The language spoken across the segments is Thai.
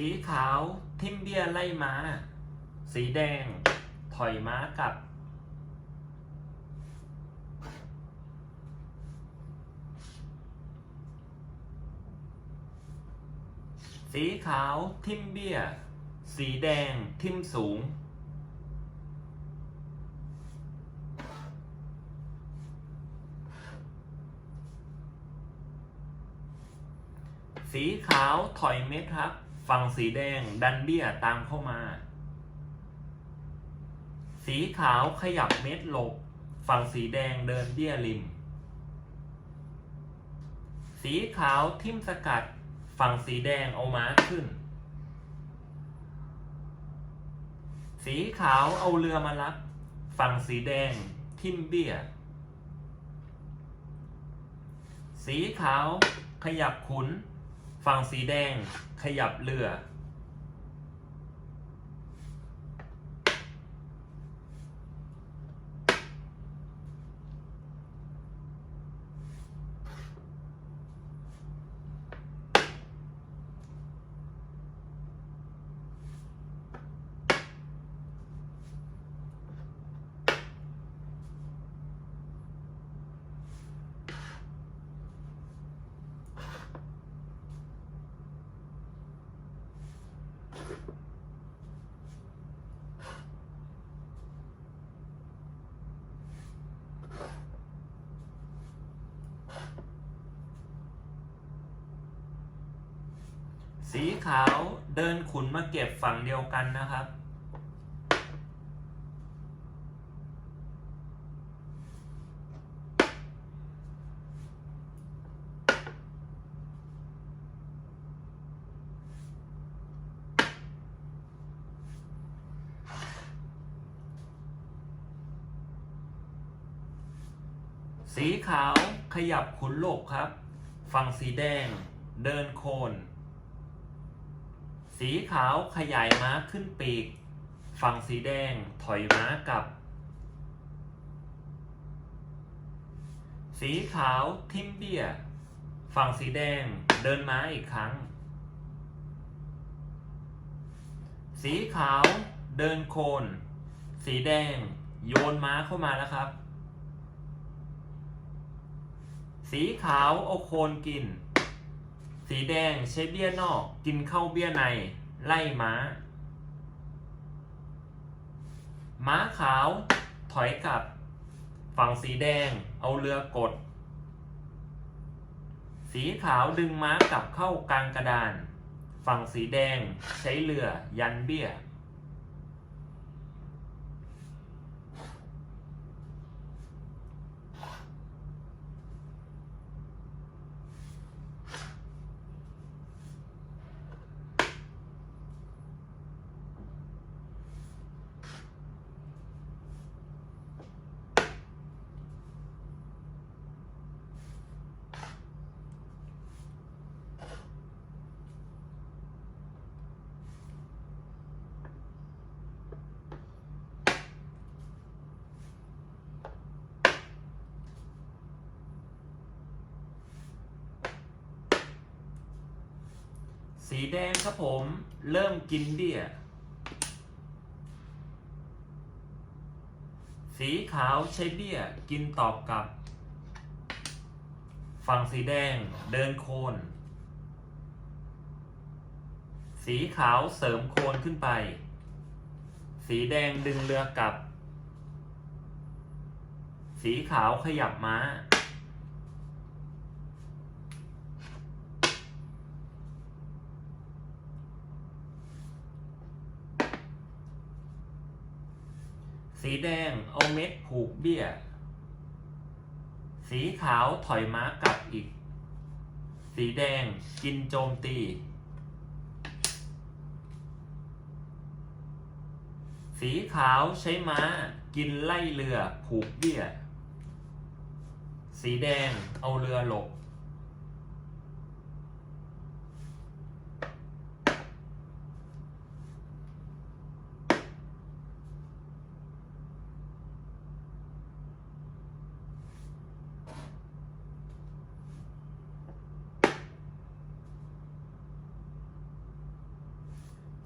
สีขาวทิมเบียไล่ม้า สีแดง ถอยม้ากลับ สีขาวทิมเบีย สีแดงทิมสูง สีขาวถอยเม็ดครับ ฝั่งสีแดงดันเบี้ยตามเข้ามา สีขาวขยับเม็ดหลบ ฝั่งสีแดงเดินเบี้ยริม สีขาวทิมสกัด ฝั่งสีแดงเอาม้าขึ้น สีขาวเอาเรือมารับ ฝั่งสีแดงทิมเบี้ย สีขาวขยับขุน ฝั่งสีแดงขยับเรือ สีขาวเดินขุนมาเก็บฝั่งเดียวกันนะครับ สีขาวขยับขุนโลกครับ ฝั่งสีแดงเดินโคน สีขาวขยายม้าขึ้นปีก ฝั่งสีแดงถอยม้ากลับ สีขาวทิมเบียฝั่งสีแดงเดินม้าอีกครั้ง สีขาวเดินโคน สีแดงโยนม้าเข้ามาแล้วครับ สีขาวเอาโคนกิน สีแดงใช้เบี้ยนอก กินเข้าเบี้ยใน ไล่ม้า ม้าขาว ถอยกลับ ฝั่งสีแดงเอาเรือกด สีขาวดึงม้ากลับเข้ากลางกระดาน ฝั่งสีแดงใช้เรือยันเบี้ย สีแดงครับผมเริ่มกินเบี้ย สีขาวใช้เบี้ยกินตอบกลับ ฝั่งสีแดงเดินโคน สีขาวเสริมโคนขึ้นไป สีแดงดึงเรือกลับ สีขาวขยับม้า สีแดงเอาเม็ดผูกเบี้ย สีขาวถอยม้ากลับอีก สีแดงกินโจมตี สีขาวใช้ม้า กินไล่เรือผูกเบี้ย สีแดงเอาเรือหลบ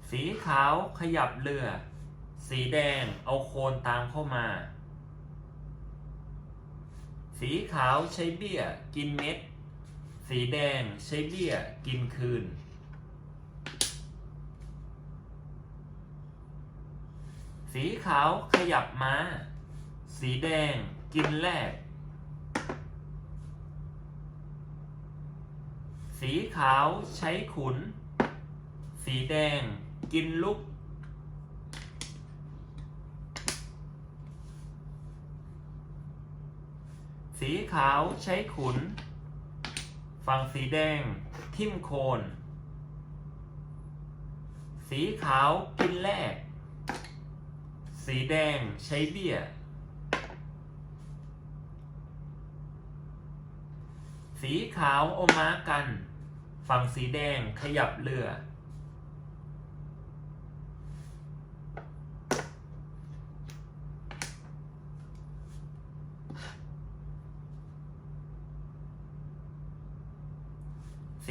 ส สีขาวขยับเรือ สีแดงเอาโคนตามเข้ามา สีขาวใช้เบี้ยกินเม็ด สีแดงใช้เบี้ยกินคืน สีขาวขยับม้า สีแดงกินแรกสีขาวใช้ขุน สีแดง กินลุก สีขาวใช้ขุน ฝั่งสีแดง ทิ่มโคน สีขาวกินแรกสีแดงใช้เบี้ย สีขาวอม้ากัน ฝั่งสีแดงขยับเรือ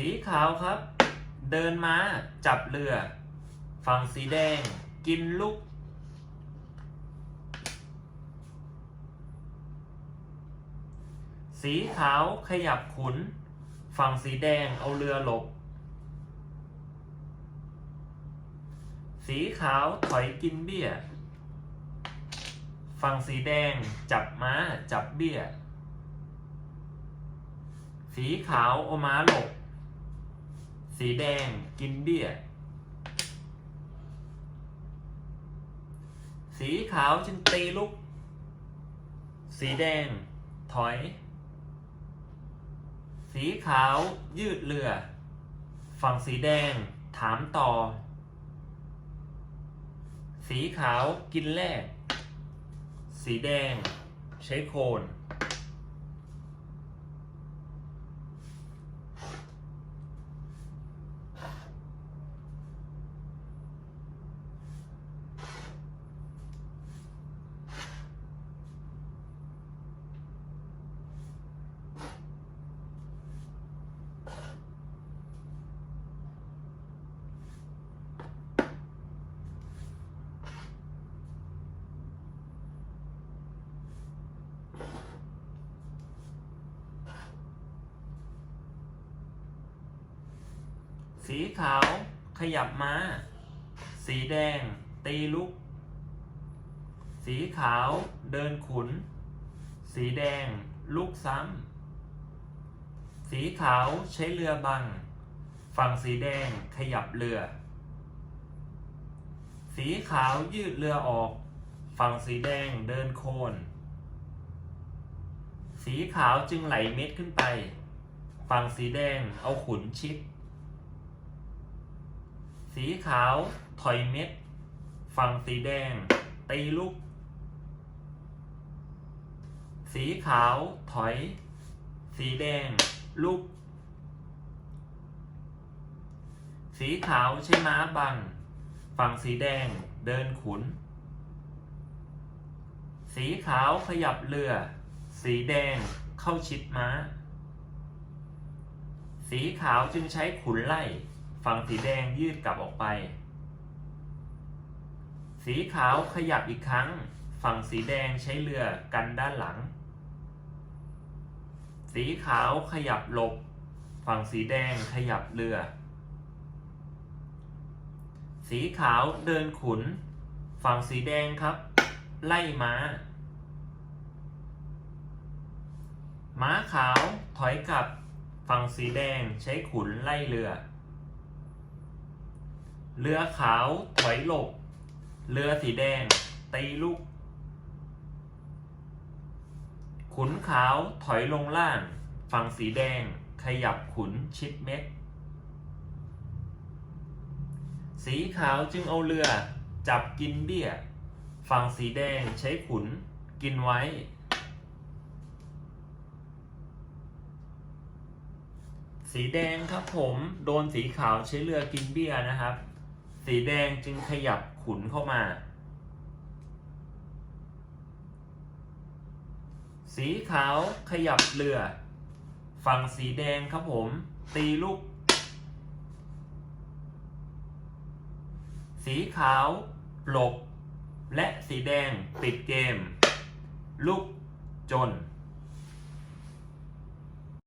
สีขาวครับ เดินม้าจับเรือ ฝั่งสีแดง กินลูกสีขาวขยับขุน ฝั่งสีแดงเอาเรือหลบ สีขาวถอยกินเบี้ย ฝั่งสีแดงจับม้าจับเบี้ย สีขาวเอาม้าหลบ สีแดงกินเบี้ย สีขาวจึงตีลุก สีแดง ถอย สีขาวยืดเรือ ฝั่งสีแดงถามต่อ สีขาวกินแรก สีแดง ใช้โคน สีขาวขยับม้าสีแดง ตีลุก สีขาวเดินขุน สีแดง ลุกซ้ำ สีขาวใช้เรือบัง ฝั่งสีแดงขยับเรือ สีขาวยืดเรือออก ฝั่งสีแดงเดินโคน สีขาวจึงไหลเม็ดขึ้นไป ฝั่งสีแดงเอาขุนชิด สีขาวถอยเม็ด ฝั่งสีแดง ตีลุกสีขาวถอย สีแดงลุกสีขาวใช้ม้าบัง ฝั่งสีแดงเดินขุน สีขาวขยับเรือ สีแดงเข้าชิดม้า สีขาวจึงใช้ขุนไล่ ฝั่งสีแดงยืดกลับออกไป สีขาวขยับอีกครั้ง ฝั่งสีแดงใช้เรือกันด้านหลัง สีขาวขยับหลบ ฝั่งสีแดงขยับเรือ สีขาวเดินขุน ฝั่งสีแดงครับ ไล่ม้าม้าขาวถอยกลับ ฝั่งสีแดงใช้ขุนไล่เรือ เรือขาวถอยหลบ เรือสีแดง ตีลูก ขุนขาวถอยลงล่าง ฝั่งสีแดง ขยับขุนชิดเม็ด สีขาวจึงเอาเรือ จับกินเบี้ย ฝั่งสีแดงใช้ขุน กินไว้ สีแดงครับผม โดนสีขาวใช้เรือกินเบี้ยนะครับ สีแดงจึงขยับขุนเข้ามา สีขาวขยับเรือ ฝั่งสีแดงครับผม ตีลูก สีขาวหลบ และสีแดงปิดเกมลุกจน